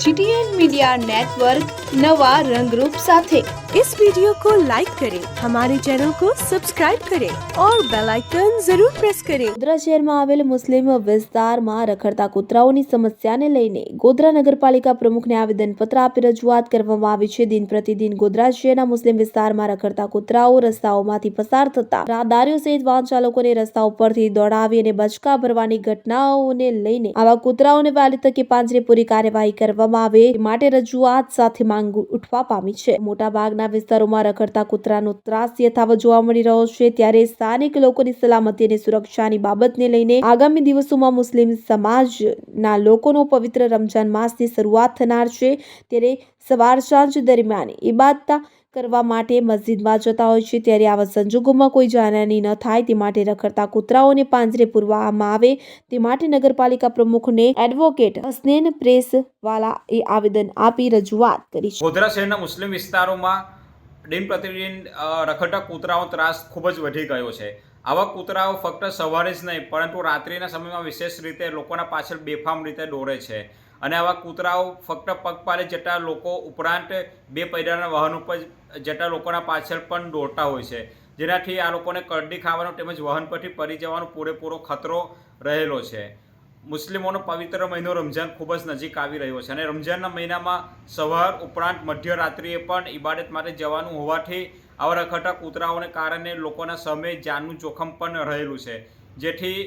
GTN media network नवा रंगरूप साथे इस वीडियो को लाइक करें हमारे चैनल को सब्सक्राइब करें और बेल आइकन जरूर प्रेस करें ગોધરા શહેરમાં આવેલ મુસ્લિમ વિસ્તારમાં રખડતા કૂતરાઓની સમસ્યાને લઈને ગોધરા નગરપાલિકા પ્રમુખને આવેદનપત્ર આપી રજૂઆત કરવામાં આવી છે દિન પ્રતિદિન ગોધરા શહેરના મુસ્લિમ વિસ્તારમાં રખડતા કૂતરાઓ રસ્તાઓમાંથી પસાર થતા રાહદારીઓ સહિત વાહન ચાલકોને રસ્તા ઉપરથી દોડાવી અને બચકા ભરવાની ઘટનાઓને લઈને આવા કૂતરાઓને વહેલી તકે પાંજરે પૂરી કાર્યવાહી કરવામાં આવે માટે રજૂઆત સાથે માંગ ઉઠવા પામી છે. મોટાભાગના વિસ્તારોમાં રખડતા કૂતરાનો ત્રાસ યથાવત જોવા મળી રહ્યો છે. ત્યારે સ્થાનિક લોકોની સલામતી અને સુરક્ષાની બાબતને લઈને આગામી દિવસોમાં મુસ્લિમ સમાજના લોકોનો પવિત્ર રમજાન માસની શરૂઆત થનાર છે. ત્યારે સવાર સાંજ દરમિયાન ઇબાદત કરવા માટે મસ્જિદમાં જતા હોય છે. ત્યારે આવા સંજોગોમાં કોઈ જાનહાની ન થાય. તે માટે રખડતા કૂતરાઓને પાંજરે પૂરવામાં આવે. તે માટે નગરપાલિકા પ્રમુખને એડવોકેટ હસનેન પ્રેસવાલા એ આવેદન આપી રજૂઆત કરી છે. ગોધરા શહેરના મુસ્લિમ વિસ્તારોમાં દિન પ્રતિદિન રખડતા કૂતરાઓ ત્રાસ ખૂબ જ વધી ગયો છે. આવા કૂતરાઓ ફક્ત સવારે જ નહીં, પરંતુ રાત્રિના સમયમાં વિશેષ રીતે લોકોના પાછળ બેફામ રીતે દોડે છે. અને આવા કૂતરાઓ ફક્ત પગપાળે જતા લોકો ઉપરાંત બે પૈડાના વાહન ઉપર જતા લોકોના પાછળ પણ દોડતા હોય છે. જેનાથી આ લોકોને કરડી ખાવાનો તેમજ વાહન પરથી પડી જવાનો પૂરેપૂરો ખતરો રહેલો છે. મુસ્લિમોનો પવિત્ર મહિનો રમઝાન ખૂબ જ નજીક આવી રહ્યો છે અને રમઝાનના મહિનામાં સવાર ઉપરાંત મધ્યરાત્રિએ પણ ઇબાદત માટે જવાનું હોવાથી આવા રખડતા કૂતરાઓને કારણે લોકોના સમય જાનનું જોખમ પણ રહેલું છે. જેથી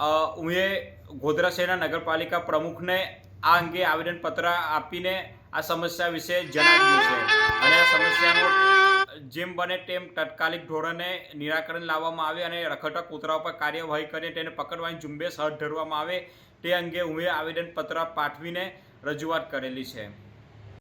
અ, હું એ ગોધરા શહેરના નગરપાલિકા પ્રમુખને આ અંગે આવેદનપત્ર આપીને આ સમસ્યા વિશે જણાવ્યું છે. અને આ સમસ્યાનો જેમ બને તેમ તાત્કાલિક ધોરણે નિરાકરણ લાવવામાં આવે અને રખડતા કૂતરા પર કાર્યવાહી કરીને તેને પકડવાની ઝુંબેશ હાથ ધરવામાં આવે તે અંગે હું આવેદનપત્ર પાઠવીને રજૂઆત કરેલી છે.